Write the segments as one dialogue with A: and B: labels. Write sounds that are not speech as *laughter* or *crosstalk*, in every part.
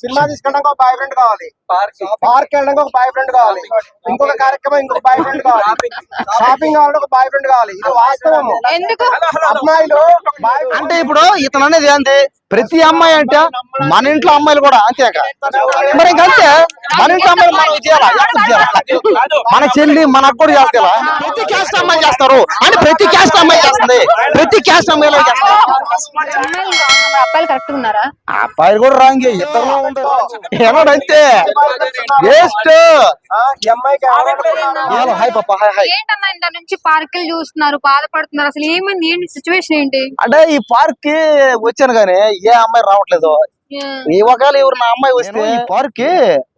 A: Cinema తీసుకెళ్ళడానికి ఒక boy friend కావాలి పార్క్ వెళ్ళడానికి ఒక బాయ్ ఫ్రెండ్ కావాలి ఇంకొక కార్యక్రమం ఇంకొక బాయ్ ఫ్రెండ్ కావాలి. షాపింగ్ కావాలంటే ఒక బాయ్ ఫ్రెండ్ కావాలి. ఇది వాస్తవం
B: ఎందుకు?
A: అమ్మాయిలు బాయ్
C: అంటే ఇప్పుడు ఇతను అనేది ఏంది ప్రతి అమ్మాయి అంటే మన ఇంట్లో అమ్మాయిలు కూడా అంతేక మరి ఇంకంతే మన ఇంట్లో అమ్మాయిలు మనం చేయాలా? చెల్లి మన అక్క కూడా చేస్తా ప్రతి క్యాస్ట్ అమ్మాయి చేస్తారు. అని ప్రతి క్యాస్ట్ అమ్మాయి చేస్తుంది. ప్రతి క్యాస్ట్ అమ్మాయిలో చేస్తారు.
B: అబ్బాయిలు కరెక్ట్ ఉన్నారా?
C: ఆ అబ్బాయి కూడా రాంగే ఇద్దరు ఏమన్నా అంతే వేస్ట్.
A: ఆ, ఈ అమ్మాయికి ఎవరు
C: హాయ్ పాప హాయ్ హాయ్.
B: ఏంటన్నా ఇంత నుంచి పార్కులు చూస్తున్నారు బాధపడుతున్నారు? అసలు ఏమైంది? ఏంటి సిచ్యువేషన్ ఏంటి?
C: అంటే ఈ పార్క్కి వచ్చాను గానీ ఏ అమ్మాయి రావట్లేదు. ఈ ఒకవేళ ఎవరు నా అమ్మాయి వస్తే ఈ పార్క్కి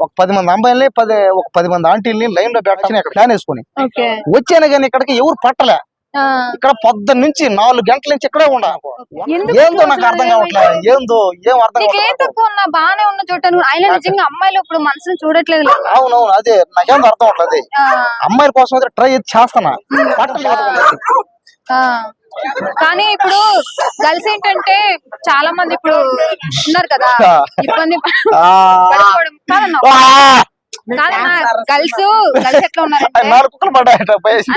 C: ఒక పది మంది అమ్మాయిల్ని పది ఒక పది మంది ఆంటీల్ని లైన్లో పెట్టచ్చు ఇక్కడ ప్లాన్ వేసుకుని
B: ఓకే.
C: వచ్చాను కానీ ఇక్కడికి ఎవరు పట్టలే. ఇక్కడ పొద్దున్న నుంచి నాలుగు గంటల నుంచి ఇక్కడే ఉండ ఏందో నాకు అర్థం కావట్లే ఏందో ఏం అర్థం
B: నీకు ఏం
C: కావట్లేదు
B: తక్కువ ఉన్నా బానే ఉన్న చోట నువ్వు ఆయన నిజంగా అమ్మాయిలు ఇప్పుడు మనసును చూడట్లేదు.
C: అవునవును అదే. నాకేం అర్థం అవట్లేదు అమ్మాయిల కోసం అయితే ట్రై చేస్తానా.
B: కానీ ఇప్పుడు గర్ల్స్ ఏంటంటే చాలా మంది ఇప్పుడు ఉన్నారు కదా. ఇబ్బంది ఎట్లా
C: నాలుగు.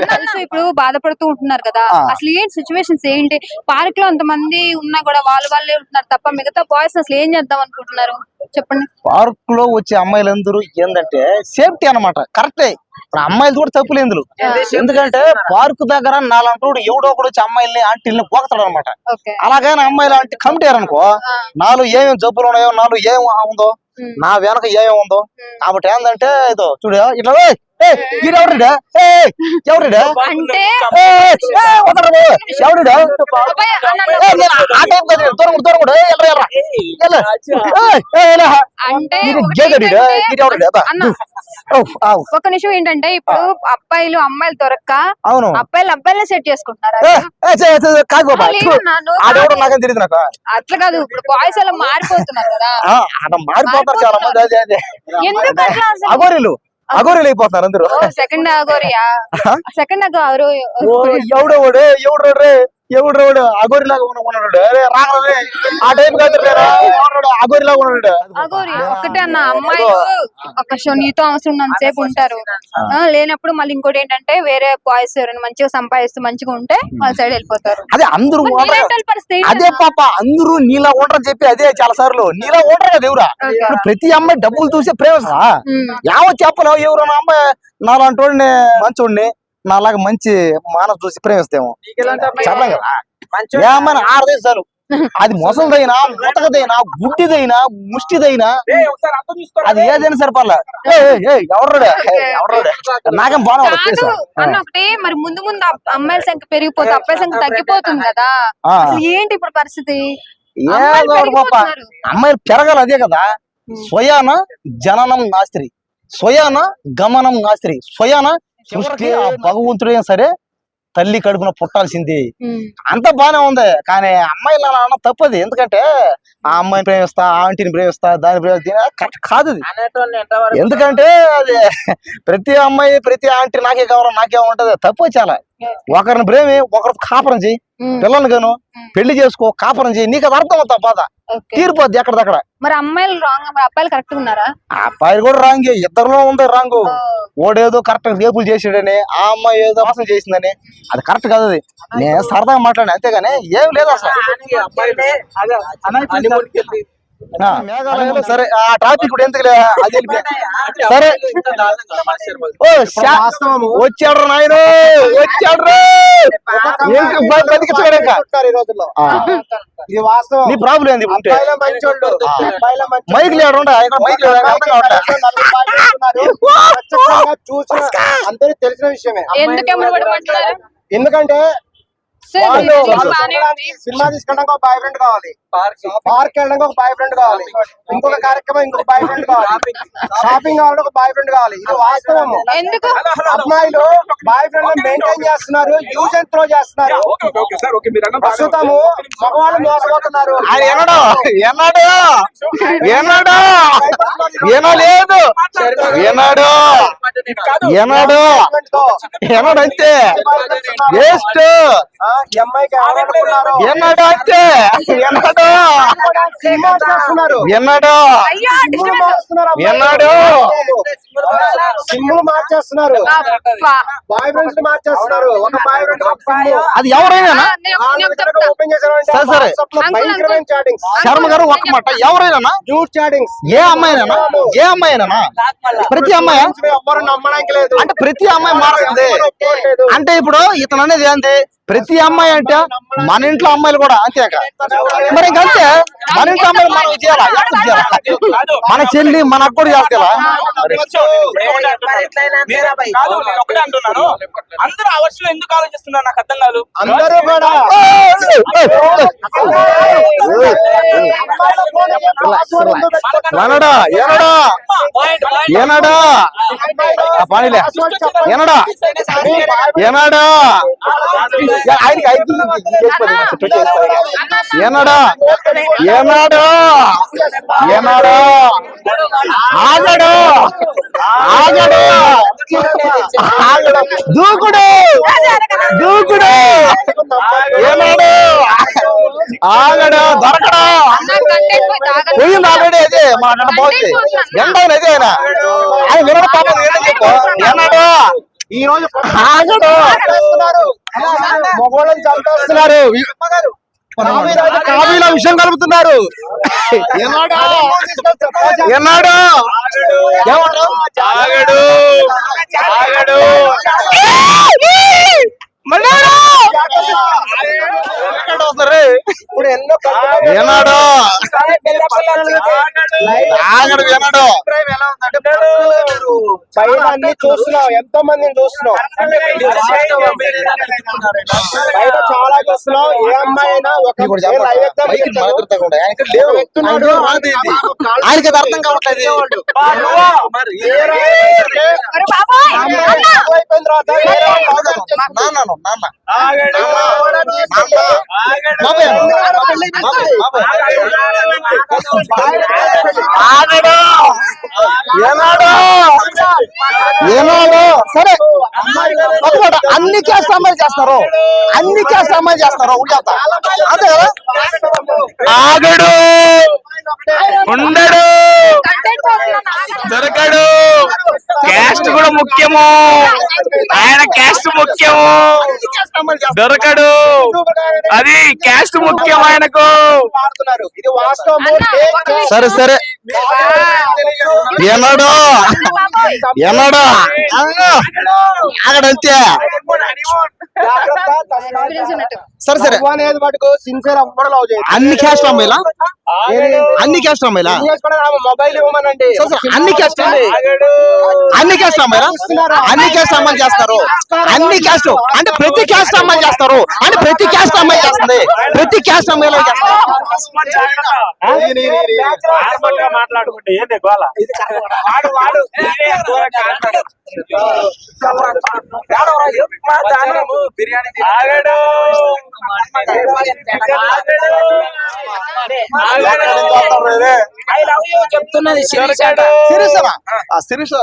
B: గర్ల్స్ ఇప్పుడు బాధపడుతూ ఉంటున్నారు కదా. అసలు ఏంటి సిచ్యువేషన్స్ ఏంటి? పార్క్లో అంతమంది ఉన్నా కూడా వాళ్ళు వాళ్ళే ఉంటున్నారు తప్ప మిగతా బాయ్స్ అసలు ఏం చేద్దాం అనుకుంటున్నారు? చెప్పండి.
C: పార్క్లో వచ్చే అమ్మాయిలందరూ ఏంటంటే సేఫ్టీ అన్నమాట కరెక్టే ఇప్పుడు అమ్మాయిలు కూడా తప్పులు ఎందులో ఎందుకంటే పార్క్ దగ్గర నాలంటూ ఎవడో ఒకడు వచ్చి అమ్మాయిల్ని ఆంటీల్ని పోగతాడు అనమాట అలాగైనా అమ్మాయిలు అంటే కమిటారు అనుకో నాలో ఏమేమి జబ్బులు ఉన్నాయో నాలో ఏం ఉందో. నా వెనక ఏమేమి ఉందో. కాబట్టి ఏంటంటే ఇదో చూడు ఇట్లా ఎవరిడా? ఆ టైం కాదు దూరం దూరం ఎల్లరా ఎల్లరా.
B: అంటే. ఒక నిమిషం ఏంటంటే ఇప్పుడు అబ్బాయిలు అమ్మాయిలు దొరక్క
C: అవును.
B: అబ్బాయిలు అబ్బాయిలే సెట్ చేసుకుంటున్నారు అట్లా కాదు ఇప్పుడు బాయ్స్ అలా మారిపోతున్నారు కదా.
C: మారిపోతారు చాలా మంది. అగోరీలు అయిపోతున్నారు అందరూ.
B: సెకండ్ అగోరియా సెకండ్ అగోరు
C: ఎవడో వాడు? ఎవడు రే. ఎవడు వాడు అగోరి లాగా ఉన్నాడు అరే రాగలే ఆ టైం కాదు అగోరి లాగా ఉన్నాడు.
B: అగోరి ఒకటే అన్న. అమ్మాయిలు ఒక షో నీతో అవసరం ఉన్నంత సేపు ఉంటారు. ఆ, లేనప్పుడు మళ్ళీ ఇంకోటి ఏంటంటే వేరే బాయ్స్ ఎవరైనా మంచిగా సంపాదిస్తూ మంచిగా ఉంటే వాళ్ళ సైడ్ వెళ్ళిపోతారు.
C: అదే అందరూ అదే? పాప అందరూ నీలా ఉండరని చెప్పి అదే చాలా సార్లు. నీలా ఉండరు కదా ఎవరా? ప్రతి అమ్మాయి డబ్బులు చూసే ప్రేమసా
B: ఉమ్.
C: యావో చెప్పలేవు ఎవరు నా అమ్మాయి నాలాంటి వాడిని మంచోడిని. నాలాగా మంచి మానవ చూసి ప్రేమిస్తేమో చెప్పలేం కదా. ఏ అమ్మాయి ఆడదేసి చాలు అది మొసలిదైనా ముతకదైనా గుడ్డిదైనా ముష్టిదైనా అది ఏదైనా సరే పర్లే. ఎవరు ఎవరు నాకేం బాగా
B: ఒకటి మరి ముందు ముందు అమ్మాయిల సంఖ్య పెరిగిపోతే అబ్బాయిల సంఖ్య తగ్గిపోతుంది కదా. ఏంటి ఇప్పుడు పరిస్థితి?
C: ఏదో
B: అమ్మాయిలు
C: ఒకటి పాప
B: పెరిగిపోతున్నారు.
C: అమ్మాయిలు పెరగాలి అదే కదా. స్వయాన జననం నాస్త్రి. స్వయాన గమనం నాస్త్రి. స్వయాన సృష్టి ఆ భగవంతుడైనా సరే తల్లి కడుపున పుట్టాల్సింది. అంత బానే ఉంది. కానీ అమ్మాయిలు అలా అన్న తప్పది. ఎందుకంటే ఆ అమ్మాయిని ప్రేమిస్తా ఆ ఆంటీని ప్రేమిస్తా దాన్ని ప్రేమిస్తా కరెక్ట్ కాదు ఎందుకంటే అది ప్రతి అమ్మాయి ప్రతి ఆంటీ నాకే కావాలా నాకే ఉంటది. తప్పు చాలా. ఒకరిని ప్రేమి ఒకరు కాపురం చెయ్యి
B: ఉమ్.
C: పిల్లల్ని గాను పెళ్ళి చేసుకో కాపురం చెయ్యి నీకు అది అర్థం అవుతా బాధ. తీరిపోద్ది ఎక్కడిదక్కడ
B: మరి అమ్మాయిలు రాంగ్ అబ్బాయిలు కరెక్ట్ ఉన్నారా
C: ఆ అబ్బాయి కూడా రాంగే ఇద్దరిలో ఉంది రాంగు ఓడేదో కరెక్ట్ రేపులు చేసాడని ఆ అమ్మాయి ఏదో మోసం చేసిందని అది కరెక్ట్ కాదు అది నేను సరదాగా మాట్లాడిన అంతేగాని ఏం లేదు అసలు మేఘాలయలో సరే ఆ ట్రాఫిక్ ఇప్పుడు ఎందుకులే? అది. సరే. ఓ వచ్చాడు నాయన వచ్చాడు
A: ఇది వాస్తవం.
C: నీ ప్రాబ్లం ఏంది ఉంటే. మైక్ లేడు మైక్ *laughs*
A: చూసిన అందరికి తెలిసిన విషయమే.
B: ఎందుకు
A: ఎందుకంటే సినిమా తీసుకెళ్ళడానికి ఒక బాయ్ ఫ్రెండ్ కావాలి పార్క్ వెళ్ళడానికి ఒక బాయ్ ఫ్రెండ్ కావాలి ఇంకొక కార్యక్రమం ఇంకొక బాయ్ ఫ్రెండ్ కావాలి షాపింగ్ కావాలంటే ఒక బాయ్ ఫ్రెండ్ కావాలి. ఇది వాస్తవం
B: ఎందుకు?
A: అమ్మాయిలు బాయ్ ఫ్రెండ్ మెయింటైన్ చేస్తున్నారు యూజ్ అండ్ త్రో చేస్తున్నారు. ప్రస్తుతము మగవాళ్ళు మోసపోతున్నారు.
C: ఆయన ఎన్నడు ఎన్నడు ఎన్నడు ఎనలేదు ఎన్నడు ఏనాడు ఏనాడు అంతే? వేస్ట్
B: డిస్టర్బెన్స్
A: మారుస్తున్నారు అమ్మాయిలు.
C: ఎన్నాడు?
A: సిమ్ములు మార్చేస్తున్నారు. బాయ్ ఫ్రెండ్స్ మార్చేస్తున్నారు. ఒక బాయ్ ఫ్రెండ్ ఒక.
C: అది ఎవరైనా?
A: ఓపెన్
C: సరే,
B: అంకుల్.
A: చాటింగ్స్
C: శర్మ గారు ఒక్క మాట ఎవరైనా
A: న్యూడ్ చాటింగ్స్
C: ఏ అమ్మాయినా ఏ అమ్మాయినా ప్రతి అమ్మాయి?
A: ఎవ్వరు నమ్మడానికి లేదు.
C: అంటే ప్రతి అమ్మాయి మారుతుంది. అంటే ఇప్పుడు ఇతను అనేది ఏంది ప్రతి అమ్మాయి అంటే మన ఇంట్లో అమ్మాయిలు కూడా అంతేక మరి ఇంకంతే మన ఇంట్లో అమ్మాయిలు మనం చేయాలా? యాక్సెప్ట్ చేయాలా మన చెల్లి మన అక్క కూడా చేస్తా
D: కాదు, నేను ఒకటే అంటున్నాను అందరూ ఆ వర్షంలో ఎందుకు ఆలోచిస్తున్నారు నాకు అర్థం కాదు
A: అందరూ కూడా
C: పనిలే ఆయనకి ఐదు ఏనాడు ఆగడు. ఆగడు. ఆగడు. దూకుడు దూకుడు ఏనాడు ఆగడు. దొరకడు పోయింది ఆల్రెడీ అదే మా అన్న పోతుంది ఎంత ఆయన అదే ఆయన ఆయన వినడు పాపం ఏంటని చెప్పు ఏనాడు
A: ఈ రోజు
C: ఆగడు
A: మగవాళ్ళని చంపేస్తున్నారు.
C: కావీలో విషయం కలుపుతున్నారు. ఏనాడు ఏనాడు
A: ఇప్పుడు ఎన్నో
C: ఆగడు.
A: అన్ని చూస్తున్నాం ఎంతో మందిని చూస్తున్నాం బయట చాలా చూస్తున్నాం ఏ అమ్మాయి అయినా ఒక.
C: ఆయనకి అర్థం కావట్లేదు.
A: తర్వాత
C: నాన్న నాన్న. ఆగడు ఏనాడు? ఏనాడు? సరే. మాట, అన్ని క్యాస్ట్ అమ్మాయిలు చేస్తారు అన్ని క్యాస్ట్ అమ్మాయిలు చేస్తారు అంతే కదా? ఆగడు. ఉండడు.
D: దొరకడు. క్యాస్ట్ కూడా ముఖ్యము. ఆయన క్యాస్ట్ ముఖ్యము. దొరకడు. అది క్యాస్ట్ ముఖ్యం ఆయనకు.
A: వాడుతున్నారు ఇది వాస్తవం
C: సరే సరే. ఏనాడు ఏనాడు ఆగడంతే సరే. సరే అన్ని క్యాస్ట్ అమ్మాయిలా? అన్ని క్యాస్ట్ అమ్మాయిలా?
A: మొబైల్ ఇవ్వమనండి.
C: అన్ని క్యాస్ట్ అన్ని క్యాస్ట్ అమ్మాయిలా? అన్ని క్యాస్ట్ అమ్మాయిలు చేస్తారు. అన్ని క్యాస్ట్ అంటే ప్రతి క్యాస్ట్ అమ్మాయిలు చేస్తారు. అంటే ప్రతి క్యాస్ట్ అమ్మాయి చేస్తుంది. ప్రతి క్యాస్ట్ అమ్మాయిలు
D: మాట్లాడుకుంటే ఏంటి గోళ ఆగడు. ఐ లవ్ యూ చెప్తున్నది శిరీష
C: శిరీష